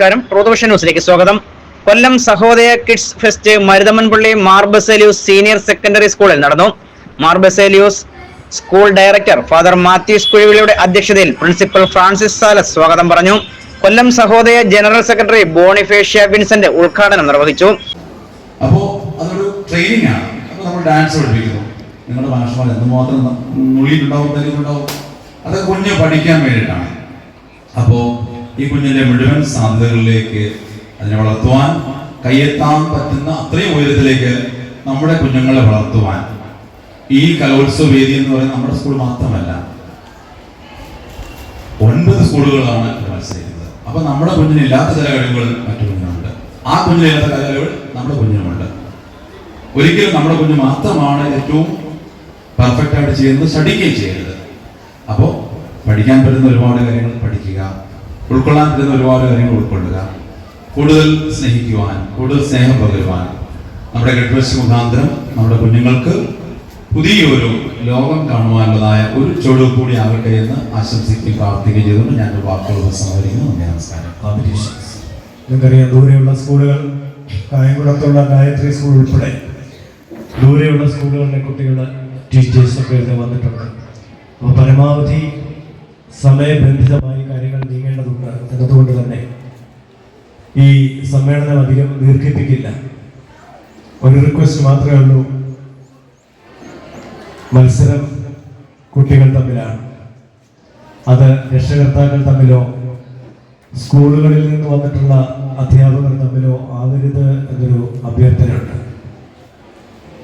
നമസ്കാരം. ട്രൂത്ത് ന്യൂസിലേക്ക് സ്വാഗതം. Kollam Sahodaya kids fest Maruthamanpally Mar Baselios senior secondary സ്കൂളിൽ നടന്നു. Mar Baselios school director father Mathews കുഴിവിളിയുടെ അധ്യക്ഷതയിൽ പ്രിൻസിപ്പൽ ഫ്രാൻസിസ് സാലസ് സ്വാഗതം പറഞ്ഞു. Kollam Sahodaya general secretary Bonifacia Vincent ഉദ്ഘാടനം നിർവഹിച്ചു. അപ്പോൾ അതൊരു ട്രെയിനിങ് ആണ്. നമ്മൾ ഡാൻസ് പഠിപ്പിക്കുന്നു. നിങ്ങളുടെ ഭാഷമാർ എന്തുമാത്രം നുള്ളിയിട്ടുണ്ടാവും തല്ലിയിട്ടുണ്ടാവും അതൊക്കെ കുഞ്ഞ് പഠിക്കാൻ വേണ്ടിയിട്ടാണ്. അപ്പോൾ ഈ കുഞ്ഞിന്റെ മുഴുവൻ സാധ്യതകളിലേക്ക് അതിനെ വളർത്തുവാൻ കയ്യെത്താൻ പറ്റുന്ന അത്രയും ഉയരത്തിലേക്ക് നമ്മുടെ കുഞ്ഞുങ്ങളെ വളർത്തുവാൻ. ഈ കലോത്സവ വേദി എന്ന് പറയുന്നത് നമ്മുടെ സ്കൂൾ മാത്രമല്ല. ഒൻപത് സ്കൂളുകളാണ് മത്സരിക്കുന്നത്. അപ്പൊ നമ്മുടെ കുഞ്ഞിന് ഇല്ലാത്ത ചില കഴിവുകൾ മറ്റു കുഞ്ഞിനുണ്ട് ആ കുഞ്ഞിനില്ലാത്ത കഴിവുകൾ നമ്മുടെ കുഞ്ഞിനുമുണ്ട് ഒരിക്കലും നമ്മുടെ കുഞ്ഞ് മാത്രമാണ് ഏറ്റവും പെർഫെക്റ്റ് ആയിട്ട് ചെയ്യുന്നത് സ്റ്റഡിക്കുകയും ചെയ്യരുത്. അപ്പോൾ പഠിക്കാൻ പറ്റുന്ന ഒരുപാട് കാര്യങ്ങൾ പഠിക്കുക ഉൾക്കൊള്ളാൻ പറ്റുന്ന ഒരുപാട് കാര്യങ്ങൾ ഉൾക്കൊള്ളുക. കൂടുതൽ സ്നേഹിക്കുവാൻ കൂടുതൽ സ്നേഹം പകരുവാൻ. നമ്മുടെ ഗഡ്വസ്റ്റ് മുഖാന്തരം നമ്മുടെ കുഞ്ഞുങ്ങൾക്ക് പുതിയൊരു ലോകം കാണുവാനുള്ളതായ ഒരു ചുവട് കൂടി ആകട്ടെ എന്ന് ആശംസിക്കുകയും പ്രാർത്ഥിക്കുകയും ചെയ്തുകൊണ്ട് ഞാൻ വാക്കുകൾ സംസാരിക്കുന്നു നന്ദി നമസ്കാരം. നിങ്ങൾക്കറിയാം ദൂരെയുള്ള സ്കൂളുകൾ കായംകുളത്തുള്ള ഗായത്രി സ്കൂൾ ഉൾപ്പെടെ ദൂരെയുള്ള സ്കൂളുകളിലെ കുട്ടികൾ ടീച്ചേഴ്സൊക്കെ ഇവിടെ വന്നിട്ടുണ്ട്. അപ്പോൾ പരമാവധി സമയബന്ധിതമായി കാര്യങ്ങൾ നീങ്ങേണ്ടതുണ്ട്. എന്നതുകൊണ്ട് തന്നെ ഈ സമ്മേളനം അധികം ദീർഘിപ്പിക്കില്ല. ഒരു റിക്വസ്റ്റ് മാത്രമേ ഉള്ളൂ. മത്സരം കുട്ടികൾ തമ്മിലാണ്. അത് രക്ഷകർത്താക്കൾ തമ്മിലോ സ്കൂളുകളിൽ നിന്ന് വന്നിട്ടുള്ള അധ്യാപകർ തമ്മിലോ ആവരുത് എന്നൊരു അഭ്യർത്ഥനയുണ്ട്.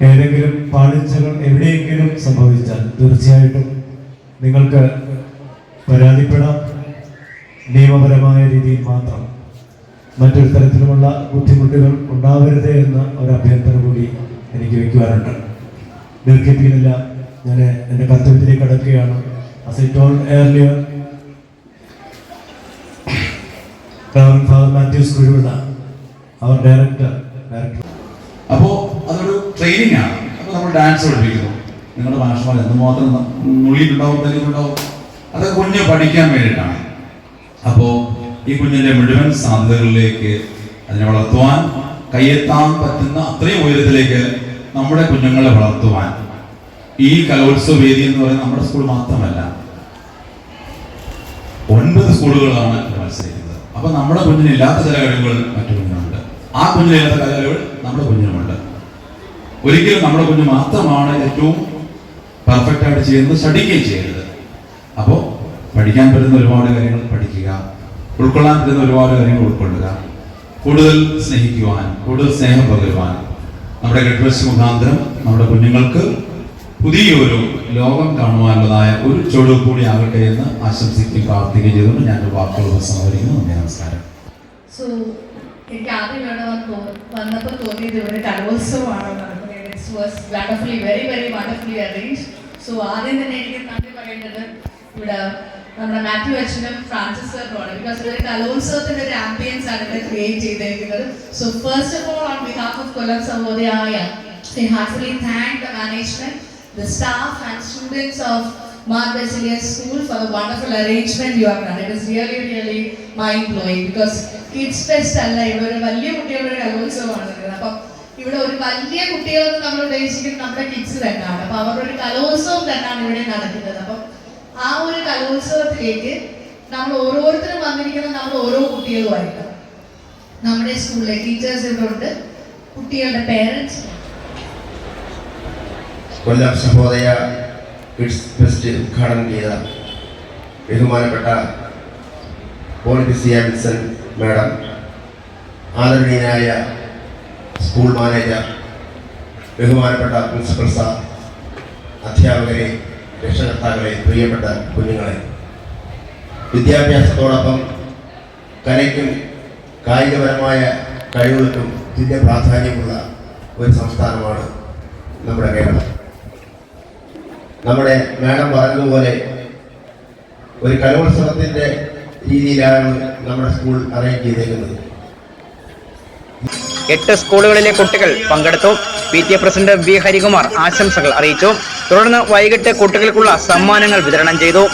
ഏതെങ്കിലും പാളിച്ചകൾ എവിടെയെങ്കിലും സംഭവിച്ചാൽ തീർച്ചയായിട്ടും നിങ്ങൾക്ക് പരാതിപ്പെടാം. നിയമപരമായ രീതിയിൽ മാത്രം. മറ്റൊരു തരത്തിലുമുള്ള ബുദ്ധിമുട്ടുകൾ ഉണ്ടാവരുത് എന്ന ഒരു അഭ്യർത്ഥന കൂടി എനിക്ക് വയ്ക്കുവാനുണ്ട്. ദീർഘിപ്പിക്കുന്നില്ല. ഞാൻ എന്റെ കർത്തവ്യത്തിലേക്ക് കടക്കുകയാണ്. Earlier Reverend our director director. അപ്പോൾ അതൊരു ട്രെയിനിങ് ആണ്. അപ്പോൾ നമ്മൾ ഡാൻസ് പഠിപ്പിക്കുന്നു. നിങ്ങളുടെ ഭാഷമാർ എന്തുമാത്രം ഉള്ളിലുണ്ടാവും തല്ലിയിട്ടുണ്ടാവും അതൊക്കെ കുഞ്ഞ് പഠിക്കാൻ വേണ്ടിയിട്ടാണ്. അപ്പോ ഈ കുഞ്ഞിന്റെ മുഴുവൻ സാധ്യതകളിലേക്ക് അതിനെ വളർത്തുവാൻ കയ്യെത്താൻ പറ്റുന്ന അത്രയും ഉയരത്തിലേക്ക് നമ്മുടെ കുഞ്ഞുങ്ങളെ വളർത്തുവാൻ. ഈ കലോത്സവ വേദി എന്ന് പറയുന്നത് നമ്മുടെ സ്കൂൾ മാത്രമല്ല. ഒൻപത് സ്കൂളുകളാണ് മത്സരിക്കുന്നത്. അപ്പൊ നമ്മുടെ കുഞ്ഞിന് ഇല്ലാത്ത ചില കഴിവുകൾ മറ്റു കുഞ്ഞിനുണ്ട് ആ കുഞ്ഞിനില്ലാത്ത കഴിവുകൾ നമ്മുടെ കുഞ്ഞിനുമുണ്ട് ഒരിക്കലും നമ്മുടെ കുഞ്ഞ് മാത്രമാണ് ഏറ്റവും പെർഫെക്റ്റ് ആയിട്ട് ചെയ്യുന്നത് ചെയ്യരുത് അപ്പോൾ പഠിക്കാൻ പറ്റുന്ന ഒരുപാട് കാര്യങ്ങൾ പഠിക്കുക ഉൾക്കൊള്ളാൻ പറ്റുന്ന ഒരുപാട് കാര്യങ്ങൾ ഉൾക്കൊള്ളുക കൂടുതൽ സ്നേഹിക്കുവാൻ കൂടുതൽ സ്നേഹം പകരുവാൻ. നമ്മുടെ ഗഡ്വസ് മുഖാന്തരം നമ്മുടെ കുഞ്ഞുങ്ങൾക്ക് പുതിയൊരു ലോകം കാണുവാനുള്ളതായ ഒരു ചുവട് കൂടി ആകട്ടെ എന്ന് ആശംസിക്കുകയും പ്രാർത്ഥിക്കുകയും ചെയ്തുകൊണ്ട് ഞാൻ വാക്കുകൾ സംസാരിക്കുന്നു നന്ദി നമസ്കാരം. സോ എനിക്ക് ആദ്യം ഇവിടെ വന്നപ്പോൾ വന്നപ്പോൾ തോന്നിയത് ഇവിടെ കലോത്സവമാണ് നടക്കുന്നത്. It's was wonderfully very very wonderfully arrange so ആദ്യം തന്നെ എനിക്ക് നന്ദി പറയേണ്ടത് ഇവിടെ നമ്മുടെ മാത്യു അച്ഛനും ഫ്രാൻസിസ് സാറിനുമാണ് ബിക്കോസ് ഒരു കലോത്സവത്തിന്റെ ഒരു ആംബിയൻസ് ആണ് ഇവിടെ ക്രിയേറ്റ് ചെയ്തേക്കുന്നത് so first of all on behalf of Kollam സഹോദയായ I thank the management the staff and students of Mark Basilius School for the wonderful arrangement you have done. It is really, really mind blowing because kids അല്ല ഇവിടെ ഒരു വലിയ കുട്ടികളുടെ കലോത്സവമാണ്. അപ്പം ഇവിടെ ഒരു വലിയ കുട്ടികളെന്ന് നമ്മൾ ഉദ്ദേശിക്കുന്നത് നമ്മുടെ കിഡ്സ് തന്നെയാണ് അപ്പൊ അവരുടെ ഒരു കലോത്സവം തന്നെയാണ് ഇവിടെ നടക്കുന്നത് അപ്പം ആ ഒരു കലോത്സവത്തിലേക്ക് നമ്മൾ ഓരോരുത്തരും വന്നിരിക്കുന്ന നമ്മൾ ഓരോ കുട്ടികളുമായിട്ട്. നമ്മുടെ സ്കൂളിലെ ടീച്ചേഴ്സ് ഇവരുണ്ട് കുട്ടികളുടെ parents Kollam Sahodaya kids fest ഉദ്ഘാടനം ചെയ്ത ബഹുമാനപ്പെട്ട പോളിബിസിയ വിൻസൻ മാഡം ആദരണീയനായ സ്കൂൾ മാനേജർ ബഹുമാനപ്പെട്ട പ്രിൻസിപ്പൽ സാർ അധ്യാപകരെ രക്ഷകർത്താക്കളെ പ്രിയപ്പെട്ട കുഞ്ഞുങ്ങളെ വിദ്യാഭ്യാസത്തോടൊപ്പം കലയ്ക്കും കായികപരമായ കഴിവുകൾക്കും തുല്യ പ്രാധാന്യമുള്ള ഒരു സംസ്ഥാനമാണ് നമ്മുടെ കേരളം. നമ്മുടെ മേഡം പറഞ്ഞതുപോലെ ഒരു കലോത്സവത്തിന്റെ രീതിയിലാണ് നമ്മുടെ സ്കൂൾ അറേഞ്ച് ചെയ്തേക്കുന്നത്. എട്ട് സ്കൂളുകളിലെ കുട്ടികൾ പങ്കെടുത്തു. P T A president V Harikumar ആശംസകൾ അറിയിച്ചു. തുടർന്ന് വൈകിട്ട് കുട്ടികൾക്കുള്ള സമ്മാനങ്ങൾ വിതരണം ചെയ്തു.